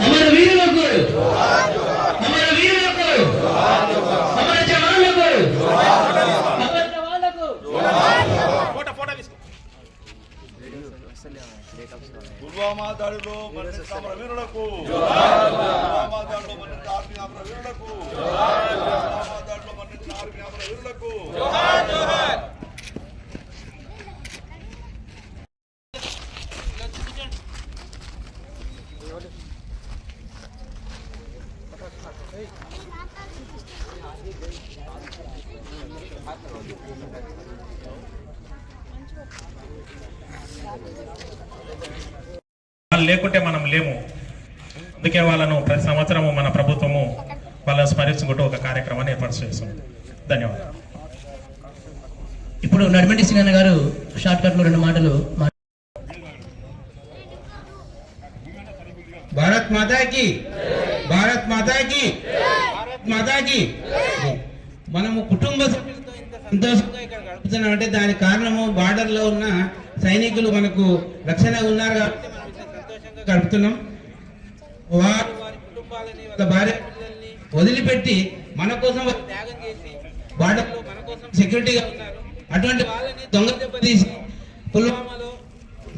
అమర వీరులకు అమర పుల్వామా దాడిలో మన వీరులకు. లేకుంటే మనం లేము. అందుకే వాళ్ళను ప్రతి సంవత్సరము మన ప్రభుత్వము వాళ్ళని స్మరించుకుంటూ ఒక కార్యక్రమాన్ని ఏర్పాటు చేస్తుంది ధన్యవాదాలు. ఇప్పుడు నడిమంటి సింగన్న గారు షార్ట్ కట్లో రెండు మాటలు భారత్ మాతాకి భారత్ మాతాకి భారత్ మాతాకి మనము కుటుంబ సభ్యులతో ఇంత సంతోషంగా ఇక్కడ గడుపుతున్నాం అంటే దానికి కారణము బార్డర్లో ఉన్న సైనికులు మనకు రక్షణ ఉన్నారు కాబట్టి మనం ఇంత సంతోషంగా గడుపుతున్నాం. వారు వారి కుటుంబాలని వాళ్ళ భార్య పిల్లల్ని వదిలిపెట్టి మన కోసం త్యాగం చేసి బార్డర్లో మన కోసం సెక్యూరిటీగా ఉన్నారు. అటువంటి వాళ్ళని దొంగ దెబ్బతీసి పుల్వామాలో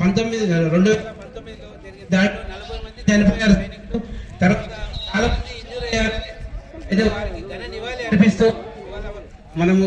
పంతొమ్మిది రెండు వేల పంతొమ్మిదిలో జరిగిన దాంట్లో నలభై చనిపోయారు సైనికులు తర్వాత చాలా మంది ఇంజూర్ అయ్యారు. అయితే వారికి ఘన నివాళి అర్పిస్తూ మనము